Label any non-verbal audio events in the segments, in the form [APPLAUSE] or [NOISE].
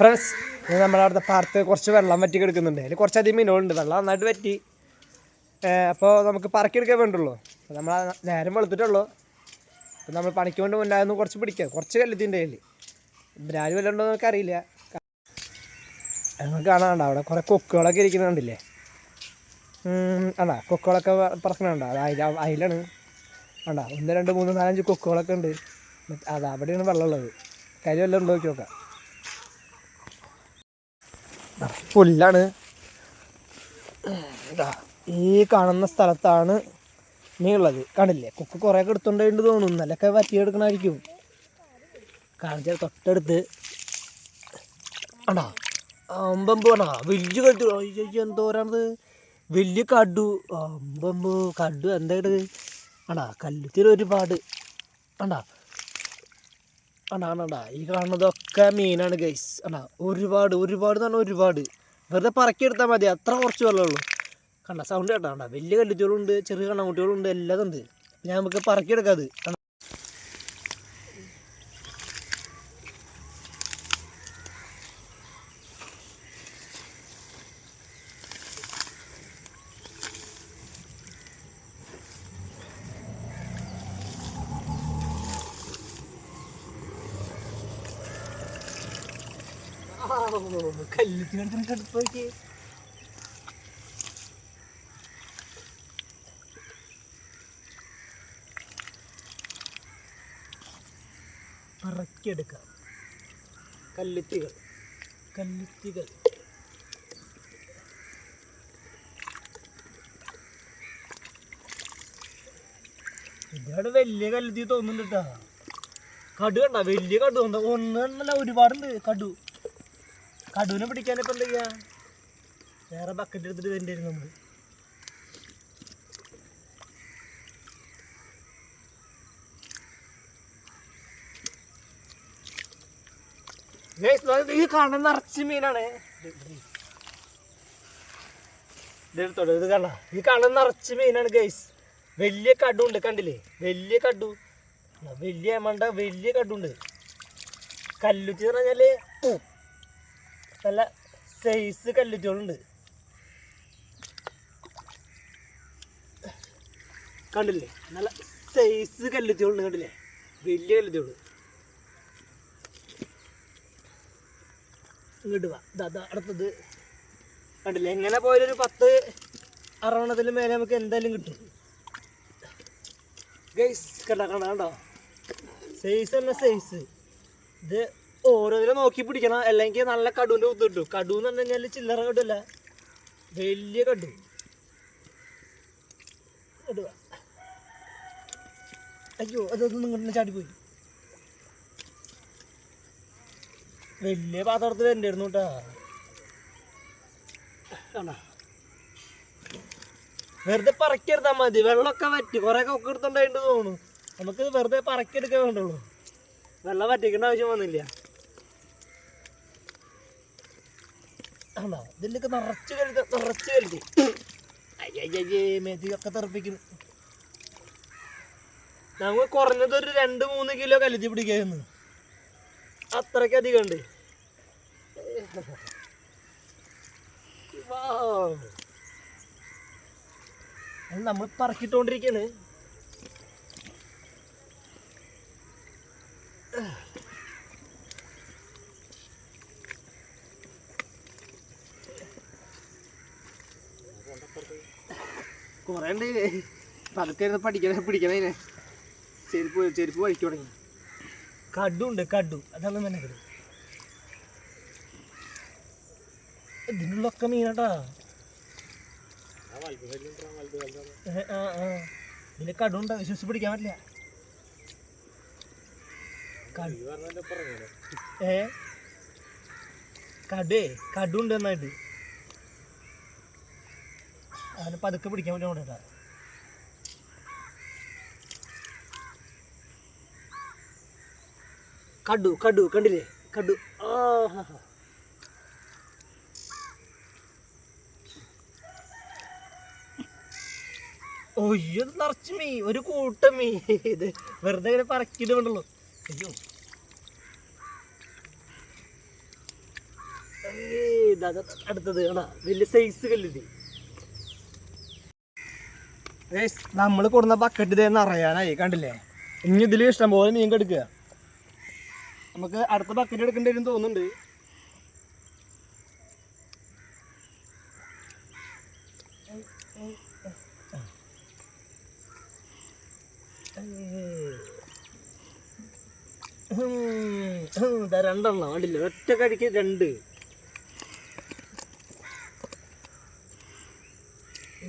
Friends നമ്മുടെ അവിടുത്തെ പാടത്ത് കുറച്ച് വെള്ളം വറ്റി കിടക്കുന്നുണ്ട് അതിൽ കുറച്ചധികം മീനുകളുണ്ട് വെള്ളം നന്നായിട്ട് വറ്റി. അപ്പോൾ നമുക്ക് പറക്കിയെടുക്കാൻ വേണ്ടുള്ളൂ അപ്പോൾ നമ്മൾ നേരം വെളുത്തിട്ടുള്ളൂ അപ്പോൾ നമ്മൾ പണിക്ക് വേണ്ടി മുന്നായിരുന്നു കുറച്ച് പിടിക്കുക കുറച്ച് കല്ലത്തിന്റെ കയ്യിൽ ബ്രാൽ വല്ലതും ഉണ്ടോ എന്ന് നമുക്കറിയില്ല. ഞങ്ങൾ കാണാണ്ട അവിടെ കുറേ കൊക്കുകളൊക്കെ ഇരിക്കുന്നുണ്ടല്ലേ ആണ്ടാ കൊക്കുകളൊക്കെ പറക്കണുണ്ടോ? അത് അതിൽ അതിലാണ് ആണ്ടാ ഒന്ന് രണ്ട് മൂന്ന് നാലഞ്ച് കൊക്കുകളൊക്കെ ഉണ്ട്. അതാ അവിടെയാണ് വെള്ളമുള്ളത്. കരി വല്ലതും ഉണ്ടോ നോക്കി നോക്കാം പുല്ലാണ് ഇതാ ഈ കാണുന്ന സ്ഥലത്താണ് നീ ഉള്ളത്. കാണില്ലേ കുക്ക് കുറേ ഒക്കെ എടുത്തോണ്ടായിട്ട് തോന്നുന്നു. നല്ലൊക്കെ വറ്റിയെടുക്കണമായിരിക്കും കാണിച്ചാൽ തൊട്ടടുത്ത്. ആണ്ടാ അമ്പമ്പോ ആണോ? വലിയ അയ്യോ എന്തോരാണത്? വലിയ കടു. അമ്പമ്പോ കടു എന്തായിട്ട് ആണ്ടാ കല്ലുത്തിൽ ഒരുപാട്. ആണ്ടാ ആണ്ടാ ആണ്ടാ ഈ കാണുന്നതൊക്കെ മീനാണ് ഗൈസ് ആണ്ടാ ഒരുപാട് ഒരുപാട് എന്ന് പറഞ്ഞാൽ ഒരുപാട്. വെറുതെ പറക്കിയെടുത്താൽ മതി അത്ര കുറച്ച് വെള്ളമുള്ളൂ കണ്ട സൗണ്ട് കേട്ടോ കണ്ട. വലിയ കല്ലുറ്റികളുണ്ട് ചെറിയ കണ്ണുകുട്ടികളുണ്ട് എല്ലാം ഉണ്ട് ഞാൻ നമുക്ക് പറക്കിയെടുക്കാം അത്. കല്ലുറ്റികളുടെ അടുത്ത് നോക്കിയേ. പറക്കിയെടുക്കാം. കല്ലുത്തികൾ. കല്ലുത്തികൾ. ഇതാണ് വലിയ കല്ലുത്തി തോന്നുന്നുണ്ട് കേട്ടാ കടു കണ്ട വലിയ കടു എന്താ ഒന്നല്ല ഒരുപാടുണ്ട് കടു. കടുവിനെ പിടിക്കാനിപ്പോ എന്താ ചെയ്യാ വേറെ ബക്കറ്റ് എടുത്തിട്ട് വരേണ്ടി വരും നോക്ക് ഈ കാണുന്ന നിറച്ച് മീനാണ്. ഇതെടുത്തോളൂ ഇത് കാണാ ഈ കാണുന്ന നിറച്ച് മീനാണ് ഗൈസ് വലിയ കടു ഉണ്ട് കണ്ടില്ലേ? വലിയ കടു. വലിയ എമണ്ട വലിയ കടുണ്ട് കല്ലുറ്റി എന്ന് പറഞ്ഞാൽ ഉം, നല്ല സൈസ് കല്ലുറ്റികളുണ്ട് കണ്ടില്ലേ? നല്ല സൈസ് കല്ലുറ്റികളുണ്ട് കണ്ടില്ലേ? വലിയ കല്ലുറ്റികൾ ഇങ്ങോട്ട് വാ. ദാ അടുത്തത്. കണ്ടില്ലേ? എങ്ങനെ പോയാലൊരു പത്ത് അറവണത്തിന് മേലെ നമുക്ക് എന്തായാലും കിട്ടും. കണ്ട കണ്ട കണ്ടോ? സൈസ് തന്നെ സൈസ് ഇത് ഓരോന്നിനും നോക്കി പിടിക്കണം. അല്ലെങ്കിൽ നല്ല കടുവിന്റെ കുത്ത് കിട്ടും. കടു എന്ന് പറഞ്ഞു കഴിഞ്ഞാൽ ചില്ലറ കടുവല്ല. വലിയ കടു. ഇങ്ങോട്ട് അയ്യോ അതൊന്നും ഇങ്ങോട്ട് ചാടിപ്പോയി. വലിയ പാത്രത്തിൽ ഉണ്ടായിരുന്നു കേട്ടാ. കാണാ വെറുതെ പറക്കിയെടുത്താൽ മതി. വെള്ളമൊക്കെ വറ്റി. കുറേ ഒക്കെ എടുത്തോണ്ടായിട്ട് തോന്നുന്നു. നമുക്ക് വെറുതെ പറക്കിയെടുക്കാൻ വേണ്ടുള്ളൂ. വെള്ളം വറ്റിക്കേണ്ട ആവശ്യം വന്നില്ല. ആണോ? ഇതിന്റെയൊക്കെ നിറച്ച് കരുത് നിറച്ച് കരുത് അയ്യയ്യേ മെതിയൊക്കെ തെറപ്പിക്കുന്നു. ഞങ്ങൾ കുറഞ്ഞത് ഒരു രണ്ട് മൂന്ന് കിലോ കലുതി പിടിക്കായിരുന്നു. അത്രയ്ക്ക് അധികം ഉണ്ട് നമ്മൾ പറക്കിട്ടോണ്ടിരിക്കാണ് കുറേ ഉണ്ട്. പതുക്കെ ഇരുന്ന് പഠിക്കണേ പിടിക്കണേ ചെരുപ്പ് ചെരുപ്പ് വഴിക്ക് തുടങ്ങി. കടുണ്ട് കടു. അതാണ് മെനക്കട് ഇതിനുള്ളൊക്കെ മീനാട്ടാ. ആ ഇതിൽ കടുണ്ട് വിശ്വസിച്ച് പിടിക്കാൻ പറ്റില്ല. കടു- ഏ? കടേ കടുണ്ട് നന്നായിട്ട് അതിന് പതുക്കെ പിടിക്കാൻ വേണ്ടി കൊണ്ടു കടു കടു കണ്ടില്ലേ? കടു. ആ ഹാ ഹാ. നിറച്ച് മീ ഒരു കൂട്ടം മീ ഇത് വെറുതെ ഇങ്ങനെ പറക്കിട്ട് വേണ്ടുള്ളൂ അയ്യോ. അടുത്തത് കാണാ. വലിയ സൈസ് കല്ലുതി നമ്മൾ കൊടുന്ന ബക്കറ്റ് ഇതെന്ന് അറിയാനായി കണ്ടില്ലേ ഇനി ഇതിൽ ഇഷ്ടം പോലെ മീൻ കെടുക്കുക നമുക്ക് അടുത്ത ബക്കറ്റ് എടുക്കേണ്ടി വരും തോന്നുന്നുണ്ട് രണ്ടെണ്ണം കണ്ടില്ലേ ഒറ്റ കടിക്ക് രണ്ട്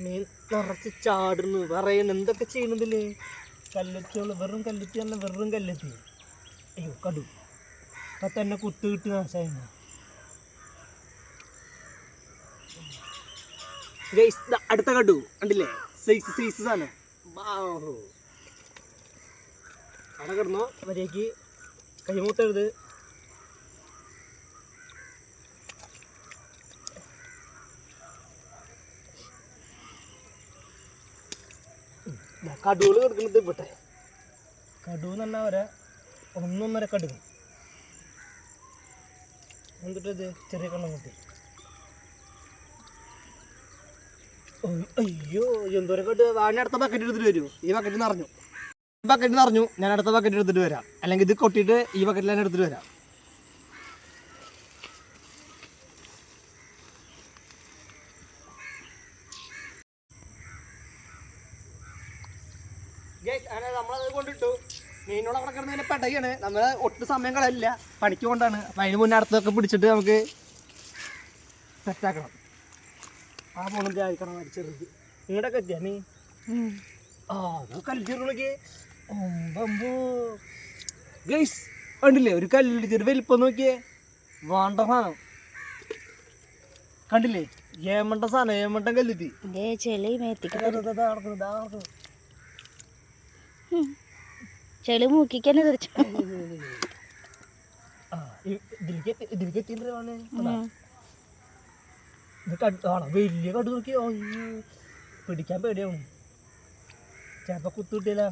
മീൻ നിറച്ച് ചാടുന്നു. പറയുന്നു എന്തൊക്കെ ചെയ്യുന്നതില്ലേ കല്ലെത്തിയോളൂ വെറും കല്ലെത്തി തന്നെ വെറും കല്ലെത്തി അയ്യോ കടു. അപ്പൊ തന്നെ കുത്തു കിട്ടി നാശമായിരുന്നു അടുത്ത കടു. കണ്ടില്ലേ? സൈസ് സൈസ് സാധനം. അവിടെ കിടന്നോ? മര്യാദയ്ക്ക് കൈമൂത്തരുത് കടുകൾ കിടക്കുന്നത് ഇവിടെ. കടുവ് എന്ന് വരെ ഒന്നൊന്നര കടുക്. എന്നിട്ടത് ചെറിയ കണ്ണം കിട്ടി. അയ്യോ എന്തോരം കട്ട് വാണി അടുത്ത ബക്കറ്റ് എടുത്തിട്ട് വരൂ. ഈ ബക്കറ്റ് നിറഞ്ഞു. ബക്കറ്റ് നിറഞ്ഞു. ഞാൻ അടുത്ത ബക്കറ്റ് എടുത്തിട്ട് വരാം. അല്ലെങ്കിൽ ഇത് കൊട്ടിയിട്ട് ഈ ബക്കറ്റിൽ തന്നെ എടുത്തിട്ട് വരാം ഗൈസ് അങ്ങനെ നമ്മളത് കൊണ്ടിട്ടു മീനോട് അവിടെ കിടന്നതിന്റെ പെടയാണ് നമ്മൾ ഒട്ടും സമയം കളയില്ല പണിക്ക് കൊണ്ടാണ് അപ്പം അതിന് മുന്നേ അടുത്തൊക്കെ പിടിച്ചിട്ട് നമുക്ക് സെറ്റാക്കണം ആ പോണം ജാതിക്കണം ചെറുത് ഇങ്ങോട്ടൊക്കെ എത്തിയാ നീ ആ അത് കല്ലിച്ചിരുന്നോക്ക് ഒമ്പമ്പോ ഗൈസ് കണ്ടില്ലേ ഒരു കല്ലിടിച്ചൊരു വലിപ്പം നോക്കിയേ വേണ്ട സാധനം കണ്ടില്ലേ ഏമണ്ട സാധനം ഏമണ്ടൻ കല്ലുത്തി ചെളി മേത്തിക്ക് നടക്കുന്നു. ചെളി മൂക്കിക്കന്നെ തെറിച്ചു. വലിയ കടു നോക്കി പിടിക്കാൻ പേടിയാവും. ചിലപ്പോ കുത്തു കിട്ടിയില്ല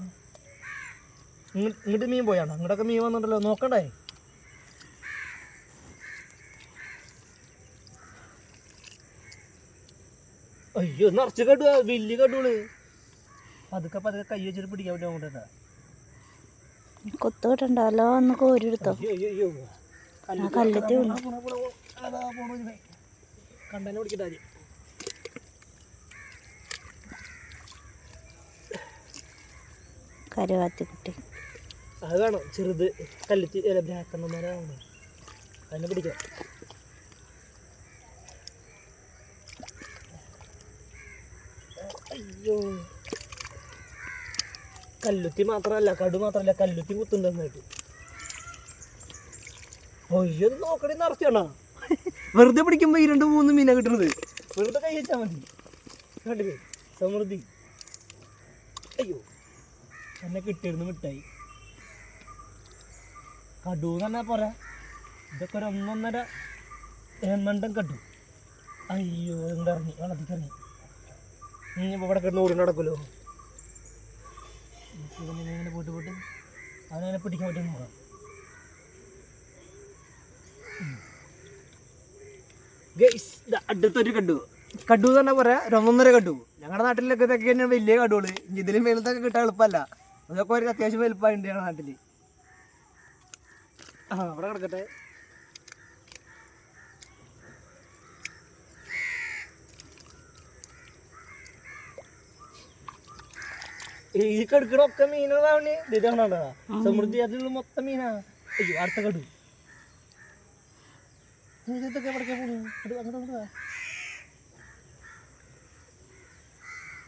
ഇങ്ങോട്ട് മീൻ പോയാണോ ഇങ്ങോട്ടൊക്കെ മീൻ വന്നിട്ടല്ലോ നോക്കണ്ടേ? അയ്യോ നിറച്ച് കടുവാ വലിയ കടുകൾ പതുക്കെ പതുക്കെ കൈ വെച്ചിട്ട് പിടിക്കാൻ പറ്റും അങ്ങോട്ടാ കൊത്തു ഒന്ന് കോരിയെടുത്തോ. കല്ലെത്തി കണ്ടനെ പിടിക്കട്ടെ കുട്ടി. അത് വേണം ചെറുത്. അല്ല ബ്രാക്കണ്ണന്മാരാണ് അതിനെ പിടിക്കാം അയ്യോ. കല്ലുത്തി മാത്രമല്ല കടു മാത്രമല്ല കല്ലുത്തി കുത്തുണ്ടെന്നായിട്ട് ഒയ്യത് നോക്കണേ നിറച്ചാണോ വെറുതെ പിടിക്കുമ്പോ ഈ രണ്ട് മൂന്ന് മീനാ കിട്ടുന്നത് വെറുതെ കൈ വെച്ചാൽ മതി. കണ്ടില്ലേ സമൃദ്ധി. അയ്യോ എന്നെ കിട്ടിയിരുന്നു മിഠായി. കടു എന്ന് പറഞ്ഞാൽ പോരാ. ഇതൊക്കെ ഒരു ഒന്നൊന്നര ഏമണ്ടം കട്ടു അയ്യോ എന്താ ഇറങ്ങി? വെള്ളത്തിക്ക് ഇറങ്ങി. ഇനി ഇവിടെ കിടന്ന് ഓടി നടക്കുമല്ലോ. ഇങ്ങനെ പോയിട്ട് പോയിട്ട് അവനങ്ങനെ പിടിക്കാൻ പറ്റുന്നു നോക്കാം അടുത്തൊരു കണ്ടു കണ്ടു എന്ന് പറഞ്ഞാൽ പറയാ രണ്ടൊന്നര കണ്ടു ഞങ്ങളുടെ നാട്ടിലൊക്കെ ഇതൊക്കെ തന്നെയാണ് വലിയ കടുകൾ ഇതിലും വലുതൊക്കെ കിട്ടാൻ എളുപ്പമല്ല. അതൊക്കെ ഒരു അത്യാവശ്യം വലുപ്പമുണ്ട് ഞങ്ങളുടെ നാട്ടിൽ ആ അവിടെ കിടക്കട്ടെ. ഈ കടുക്കണൊക്കെ മീനുകളാവണേ ഇതാണോ സമൃദ്ധി അതിലുള്ള മൊത്തം മീനാ. അയ്യോ അടുത്ത കടു ഇതൊക്കെ എവിടേക്കാ പോണു? അങ്ങോട്ട് അങ്ങോട്ട് വാ.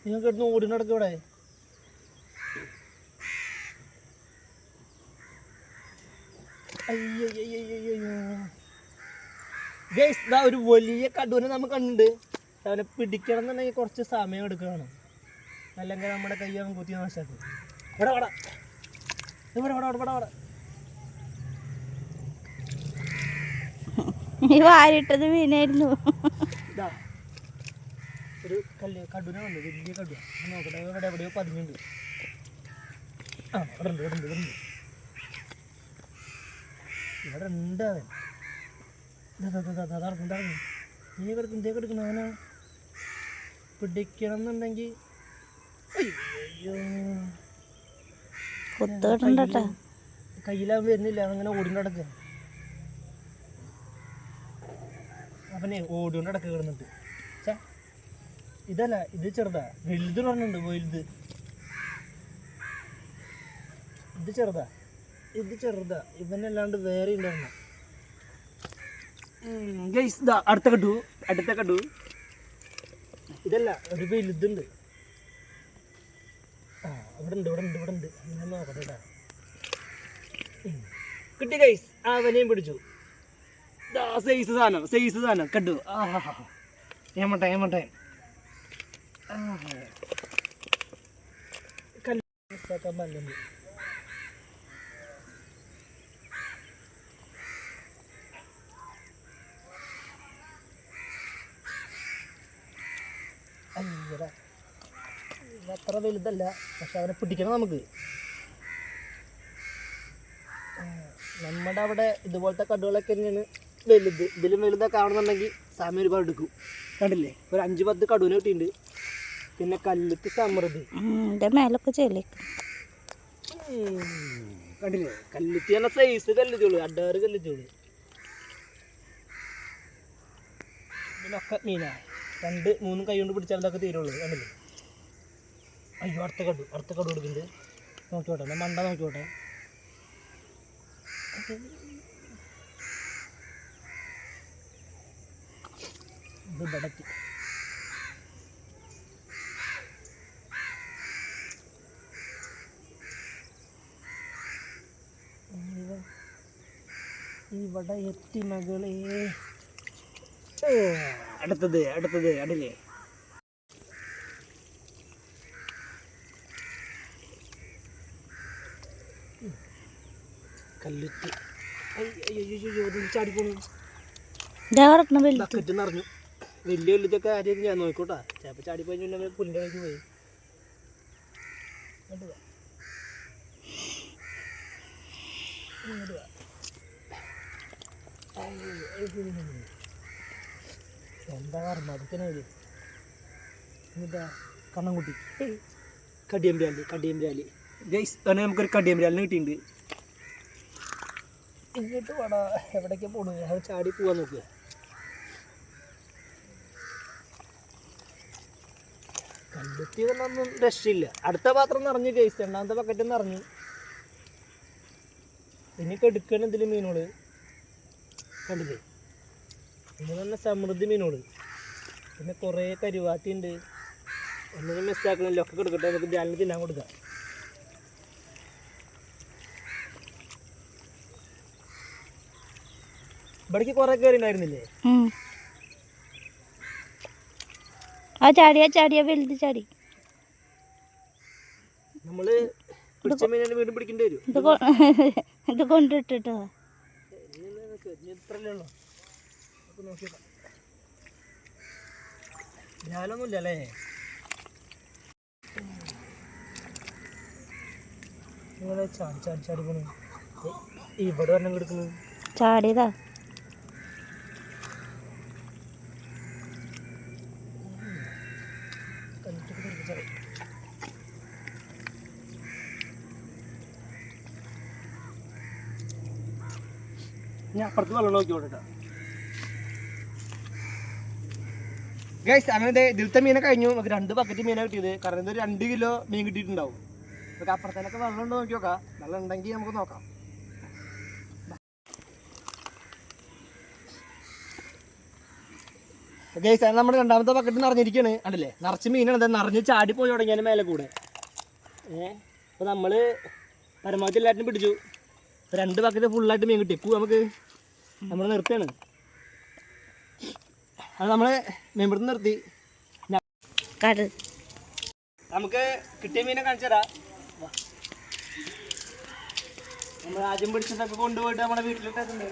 നിങ്ങൾ കിടന്ന് ഓടി നടക്കും ഇവിടെ അയ്യോ ഒരു വലിയ കടുവനെ നമ്മൾ കണ്ടുണ്ട് അവനെ പിടിക്കണം എന്നുണ്ടെങ്കിൽ കുറച്ച് സമയം എടുക്കണം. അല്ലെങ്കിൽ നമ്മുടെ കൈ അവൻ കുത്തി നാശാക്കും ഇവിടെ ഇവിടെ ഇവിടെ ഇവിടെ ഇവിടെ. ഇവിടെ വാരിട്ടത് മീനായിരുന്നു. ഇതാ. ഒരു കല്ല് കടുന വന്നു വലിയ കടുവ. നോക്കട്ടെ ഇവിടെ എവിടെയോ പതിഞ്ഞുണ്ട് ആ ഇവിടെ ഉണ്ട് ഇവിടെ ഉണ്ട് ഇവിടെ ഉണ്ട്. ഇവിടെ ഉണ്ട് അവൻ. നടക്കും നീ കിടക്കും ഇതേ കിടക്കണം അവനാ പിടിക്കണം എന്നുണ്ടെങ്കിൽ അയ്യോ. കൊത്തു കിട്ടണ്ടട്ടാ കയ്യിലാവും വരുന്നില്ല. അങ്ങനെ ഓടിക്കൊണ്ട് അവനെ ഓടിക്കൊണ്ട് നടക്കുക കിടന്നിട്ട്. ഇതല്ല ഇത് ചെറുതാ. വലുത് പറഞ്ഞുണ്ട് വലുത്. ഇത് ചെറുതാ. ഇത് ചെറുതാ. ഇവനല്ലാണ്ട് വേറെ ഗൈസ് അടുത്ത കണ്ടു അടുത്ത കണ്ടു ഇതല്ല ഒരു വലുതുണ്ട്. ഇവിടെ ഉണ്ട് ഇവിടെ ഉണ്ട് ഇവിടെ ഉണ്ട് ഞാൻ നോക്കട്ടെ കേട്ടോ. കിട്ടി ഗൈസ് അവനെയും പിടിച്ചു. സൈസ് സാധനം സൈസ് സാധനം. കണ്ടു. ഏമട്ടെ ഏമട്ടെ കല്ല് അയ്യടാ. അത്ര വലുതല്ല പക്ഷെ അവനെ പിടിക്കണം നമുക്ക്. നമ്മുടെ അവിടെ ഇതുപോലത്തെ കടുകളൊക്കെ തന്നെയാണ് വലുത് ഇതിലും വലുതൊക്കെ ആവണമെന്നുണ്ടെങ്കിൽ സമയം ഒരുപാട് എടുക്കും. കണ്ടില്ലേ? ഒരു അഞ്ച് പത്ത് കടുവിനെ കിട്ടിയിട്ടുണ്ട്. പിന്നെ കല്ലുത്ത് സമൃദ്ധി. മേലൊക്കെ ചെല്ലിക്കും കണ്ടില്ലേ? കല്ലുത്തി എന്ന സൈസ് കല്ലുത്തിയുള്ളൂ അഡാറ് കല്ലുത്തിയുള്ളൂ ഇതിലൊക്കെ മീനാ. രണ്ട് മൂന്നും കൈ കൊണ്ട് പിടിച്ചാൽ ഇതൊക്കെ തീരുള്ളൂ കണ്ടില്ലേ? അയ്യോ അടുത്ത കടു അടുത്ത കടു കൊടുക്കുന്നുണ്ട് നോക്കിക്കോട്ടെ എന്നാ മണ്ട നോക്കിക്കോട്ടെ. ഇത് ഇവിടെത്തി ഇവ- ഇവിടെ എത്തി മകളെ. ഓ, അടുത്തത് അടുത്തത് അടില്ലേ കല്ലുത്തി. ബക്കറ്റ് നിറഞ്ഞു വലിയ വലുതൊക്കെ ആദ്യം ഞാൻ നോക്കോട്ടാ ചിലപ്പോൾ ചാടി പോയി പുല്ലിന്റെ വഴിക്ക് പോയി. ഇങ്ങോട്ട് വാ. ഇങ്ങോട്ട് എന്നിട്ടാ. എന്താ കണ്ണൻകുട്ടി. കടിയമ്പ്രാലി കടിയമ്പ്രാലി. ഗൈസ് അങ്ങനെ നമുക്കൊരു കടിയമ്പ്രാലിന് കിട്ടിയിട്ടുണ്ട്. ഇങ്ങോട്ട് വട. എവിടേക്കാ പോണു ഞങ്ങൾ ചാടി പോവാൻ നോക്കുക കണ്ടെത്തി ഒന്നും രക്ഷയില്ല. അടുത്ത പാത്രം നിറഞ്ഞു കേസ്. രണ്ടാമത്തെ പക്കറ്റ് നിറഞ്ഞു. പിന്നെ കെടുക്കണം ഇതിൽ മീനോട് കണ്ടില്ലേ? ഇന്ന് തന്നെ സമൃദ്ധി മീനോട് പിന്നെ കുറേ കരുവാത്തി ഉണ്ട് ഒന്നും മിസ്സാക്കണില്ല ഒക്കെ കൊടുക്കട്ടെ. നമുക്ക് ധ്യാനം തിന്നാൻ കൊടുക്കാം. ഇവിടേക്ക് കുറേ കയറി ഉണ്ടായിരുന്നില്ലേ ഉം. ആ ചാടിയാ ചാടിയാ വലുത് ചാടി. നമ്മൾ പിടിച്ച മീനെ വീണ്ടും പിടിക്കേണ്ടി വരും. ഇത് [LAUGHS] കൊണ്ടിട്ടിട്ടോ? ഇത്രല്ലേ ഉള്ളൂ. നമുക്ക് നോക്കിയേക്കാം ഞാനൊന്നുമില്ല അല്ലേ ഇങ്ങനെ ചാടി ചാടി ചാടി പോണു. ഏയ്, ഇവിടെ ഒരെണ്ണം കിടക്കുന്നു ചാടിയതാ കണ്ടിട്ട് തെറിപ്പിച്ചത്. ഞാൻ അപ്പുറത്ത് വെള്ളം നോക്കി കൊടുക്കാം ഗൈസ് അങ്ങനെ ഇതിലത്തെ മീനെ കഴിഞ്ഞു. നമുക്ക് രണ്ട് ബക്കറ്റ് മീനാണ് കിട്ടിയത്. കാരണം ഇതൊരു രണ്ട് കിലോ മീൻ കിട്ടിയിട്ടുണ്ടാവും. നമുക്ക് അപ്പുറത്തേനൊക്കെ വെള്ളം ഉണ്ടോ നോക്കി നോക്കാം. വെള്ളം ഉണ്ടെങ്കിൽ നമുക്ക് നോക്കാം. ഗൈസ് അത് നമ്മുടെ രണ്ടാമത്തെ ബക്കറ്റ് നിറഞ്ഞിരിക്കുകയാണ് കണ്ടില്ലേ? നിറച്ച് മീനാണ്. എന്താ നിറഞ്ഞ് ചാടി പോയി തുടങ്ങിയാലും മേലെ കൂടെ. ഏഹ് അപ്പോൾ നമ്മൾ പരമാവധി എല്ലാറ്റിനും പിടിച്ചു. രണ്ട് ബക്കറ്റ് ഫുള്ളായിട്ട് മീൻ കിട്ടി. പൂ നമുക്ക്. നമ്മൾ നിർത്തുകയാണ് അത് നമ്മൾ മെമ്പർന്ന് നിർത്തി. നമുക്ക് കിട്ടിയ മീനെ കാണിച്ചു തരാം. നമ്മൾ ആദ്യം പിടിച്ചതൊക്കെ കൊണ്ടുപോയിട്ട് നമ്മുടെ വീട്ടിലിട്ടുണ്ട്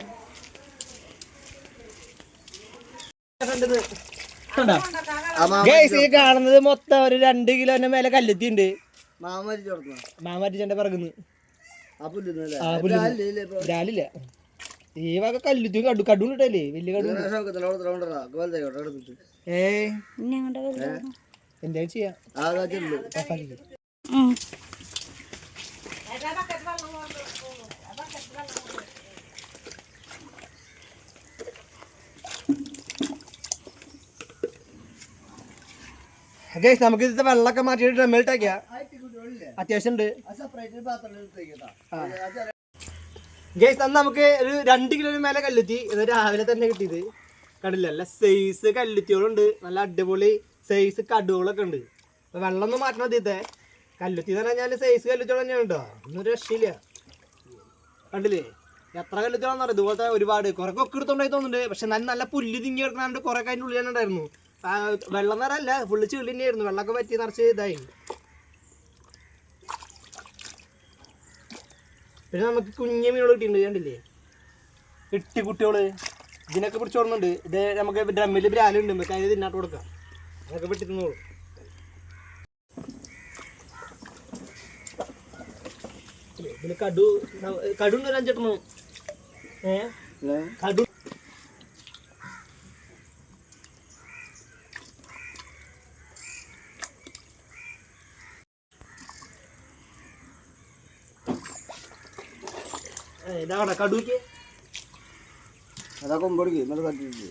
ഈ കാണുന്നത് മൊത്തം ഒരു രണ്ട് കിലോന്റെ മേലെ കല്ലെത്തിണ്ട് മാമാറ്റിച്ചന്റെ പിറകുന്ന്. ആ പുല്ലില്ല ഈ വക കല്ലുത്തി കടു കടുണ്ടിട്ടല്ലേ വലിയ കടു ഏ? എന്തായാലും ചെയ്യാം. ഗൈസ് നമുക്ക് ഇതിന്റെ വെള്ളമൊക്കെ മാറ്റിയിട്ട് ഡ്രമ്മിലിട്ടേക്കാ. അത്യാവശ്യം ഉണ്ട് ഗൈസ് അന്ന് നമുക്ക് ഒരു രണ്ട് കിലോ മേലെ കല്ലുത്തി. ഇത് രാവിലെ തന്നെ കിട്ടിയത്. കണ്ടില്ല? നല്ല സൈസ് കല്ലുത്തിയോളുണ്ട് നല്ല അടിപൊളി സൈസ് കടുകളൊക്കെ ഉണ്ട്. അപ്പൊ വെള്ളം ഒന്നും മാറ്റണം ഇതിത്തെ കല്ലുത്തി എന്ന് പറഞ്ഞാൽ സൈസ് കല്ലുത്തിയോളം തന്നെയാണ് കേട്ടോ ഒന്നും രക്ഷയില്ല. കണ്ടില്ലേ? എത്ര കല്ലുത്തിയാണെന്ന് അറിയാം? ഇതുപോലത്തെ ഒരുപാട്. കുറെ കൊക്കെ എടുത്തോണ്ടായി തോന്നുന്നുണ്ട്. പക്ഷെ നല്ല നല്ല പുല്ല് തിങ്ങി കിടക്കണ കുറെ കാര്യം ഉള്ളിലാണ് ഉണ്ടായിരുന്നു. വെള്ളം നിറല്ല ഫുള്ള് ചെളി തന്നെയായിരുന്നു. വെള്ളമൊക്കെ പറ്റി നിറച്ച് ഇതായി. പിന്നെ നമുക്ക് കുഞ്ഞ മീനുകൾ കിട്ടിയിട്ടുണ്ട് കണ്ടില്ലേ? ഇട്ടി കുട്ടികൾ. ഇതിനൊക്കെ പിടിച്ചോടുന്നുണ്ട് ഇത് നമുക്ക് ഡ്രമ്മിൽ ബ്രാലുണ്ട് നമുക്ക് അതിന് തിന്നാട്ട് കൊടുക്കാം. അതൊക്കെ വെട്ടിരുന്നോളൂ ഇതിന് കടു കടുണ്ട് ഒരു അഞ്ചെട്ടണം ഏ? കടു ഇതാവട്ടെ കടുക്ക് അതാ കൊമ്പടിക്ക് നല്ല കട്ടിട്ട്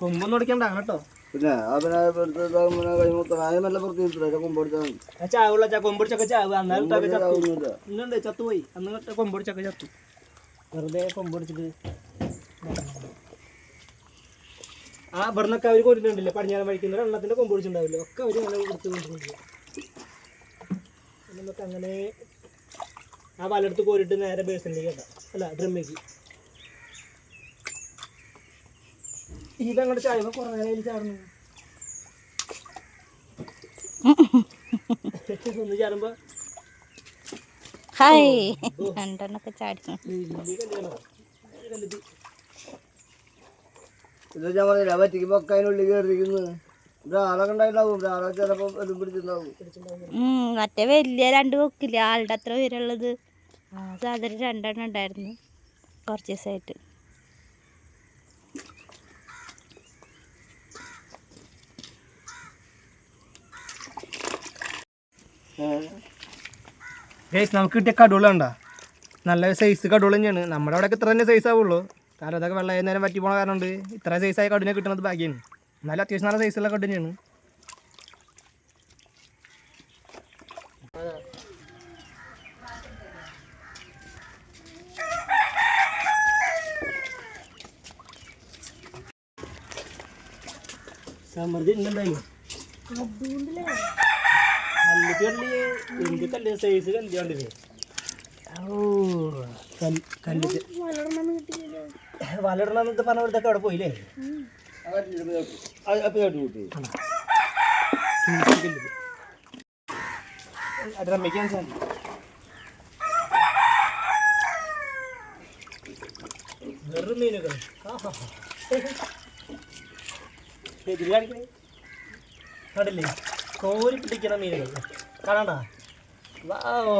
കൊമ്പൊന്നും അടിക്കണ്ട കേട്ടോ പിന്നെ ആ പിന്നെ കഴിയുമ്പോൾ ആദ്യം നല്ല പുറത്ത് കൊമ്പടിച്ചാൽ ചാവുള്ള ചാ കൊമ്പടിച്ചൊക്കെ ചാവ്. അന്നേരം ചത്തുപോയി. അന്ന് കൊമ്പടിച്ചൊക്കെ ചത്തു. വെറുതെ കൊമ്പടിച്ചിട്ട് ആ ഇവിടുന്നൊക്കെ അവർ കൊണ്ടിട്ടുണ്ടല്ലേ പടിഞ്ഞാറൻ വഴിക്കുന്ന എണ്ണത്തിന്റെ കൊമ്പടിച്ചിട്ടുണ്ടാവില്ല? ഒക്കെ അവർ അങ്ങനെ കൊടുത്ത് കൊണ്ടിട്ടുണ്ട് നമുക്ക് അങ്ങനെ ആ വലടുത്ത് കോരിട്ട് നേരെ ബേസിലേക്ക് കേട്ടോ അല്ല ഡ്രമ്മേക്ക് ഇതങ്ങോട്ട് ചായ കുറേ നേരം ചാടുന്നു. ഒന്ന് ചാടുമ്പോ. ഹായ്. രണ്ടെണ്ണൊക്കെ ചാടി. വലിയ കല്യാണം കല്ലുത്തി ഇത് ഞാൻ പറഞ്ഞില്ല പറ്റിക്കുമ്പോൾ പൊക്കതിനുള്ളിൽ കയറിയിരിക്കുന്നത് മറ്റേ വലിയ രണ്ട് കൊക്കില്ല ആളുടെ അത്ര പേരുള്ളത്. സാധനം രണ്ടെണ്ണം ഉണ്ടായിരുന്നു. കുറച്ച് ദിവസമായിട്ട് നമുക്ക് കിട്ടിയ കടുകളുണ്ടാ നല്ല സൈസ് കടുകൾ തന്നെയാണ്. നമ്മുടെ അവിടെ ഇത്ര തന്നെ സൈസ് ആവുള്ളൂ. കാരണം അതൊക്കെ വെള്ളം നേരം പറ്റി പോണ കാരണം കൊണ്ട് ഇത്ര സൈസായ കടുവിനെ കിട്ടുന്നത് ഭാഗ്യമാണ് എന്നാലും അത്യാവശ്യം നല്ല സൈസുള്ള കടു തന്നെയാണ് സമൃദ്ധി ഉണ്ടെന്തായാലും കല്ലുത്തി കണ്ടില്ലേ എന്ത് കല്ല്? സൈസ് കല്ല്? കണ്ടില്ലേ കല്ല് വലയിടണമെന്നൊക്കെ പറഞ്ഞ ഇതൊക്കെ അവിടെ പോയില്ലേ? റമ്മിക്കാൻ സാധനം വെറും മീനുകൾ ശരി കാണിക്കണേ. കണ്ടില്ലേ? കോരി പിടിക്കണ മീനുകൾ. കാണണ്ട വാവോ.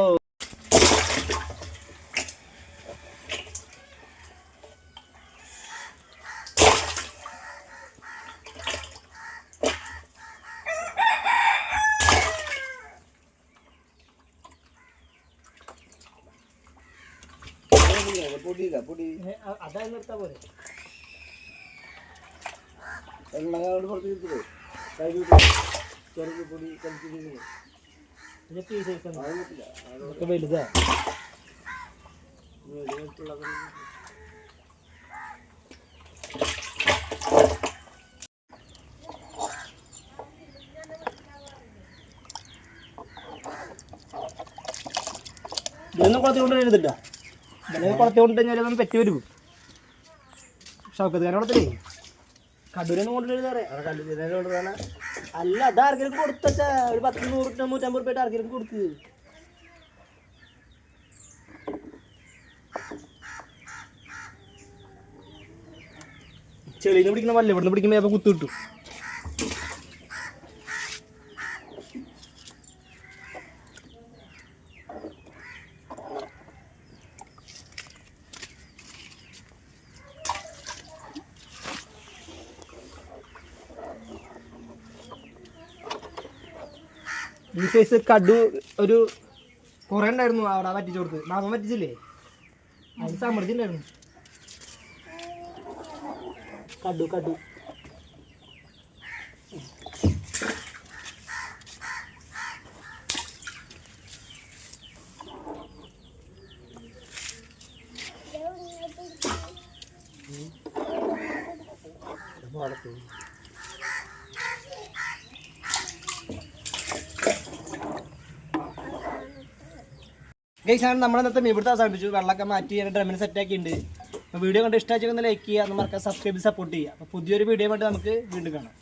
പൊടിയില്ല പൊടി ഏ, അ- അതായി നിർത്താ പോലെ. കൊണ്ട് പുറത്ത് കിട്ടില്ലേ കൈ കിട്ടി ചെറുത് പൊടി കളിച്ചിട്ട് ഇതൊക്കെ ഈ സൈസ് ഇതൊക്കെ വലുതാ? ഇതൊന്നും കുളത്തി കൊണ്ട് എഴുതില്ല ഇതൊക്കെ കുളത്തി കൊണ്ട് കഴിഞ്ഞാൽ പെറ്റി വരും. ഷൗക്കത്ത് കാരണത്തിലേ കടൂരൊന്നും കൊണ്ടുവരുന്നറിയാം അവിടെ കല്ല് ഇതിനെ കൊണ്ട് വേണം അല്ല അത് ആർക്കെങ്കിലും കൊടുത്തച്ചാ? ഒരു പത്ത് നൂറ് നൂറ്റമ്പത് റുപ്യ ആർക്കെങ്കിലും കൊടുത്ത് ചെളിന്ന് പിടിക്കുന്ന വല്ല ഇവിടുന്ന് പിടിക്കുമ്പോ കുത്തു കിട്ടും. സൈസ് കടു ഒരു കുറേ ഉണ്ടായിരുന്നു അവിടെ പറ്റിച്ചു കൊടുത്ത്. മാമൻ പറ്റിച്ചില്ലേ? അത് സമൃദ്ധി ഉണ്ടായിരുന്നു കടു കടു. ഗൈസാണ് നമ്മൾ ഇന്നത്തെ മീൻപിടുത്തം അവസാനിപ്പിച്ചു. വെള്ളമൊക്കെ മാറ്റി ഡ്രമ്മിന് സെറ്റ് ആക്കിയിട്ടുണ്ട്. അപ്പോൾ വീഡിയോ കണ്ട് ഇഷ്ടമാച്ചൊക്കെ ഒന്ന് ലൈക്ക് ചെയ്യുക ഒന്ന് സബ്സ്ക്രൈബ് സപ്പോർട്ട് ചെയ്യുക. അപ്പോൾ പുതിയൊരു വീഡിയോ ആയിട്ട് നമുക്ക് വീണ്ടും കാണാം.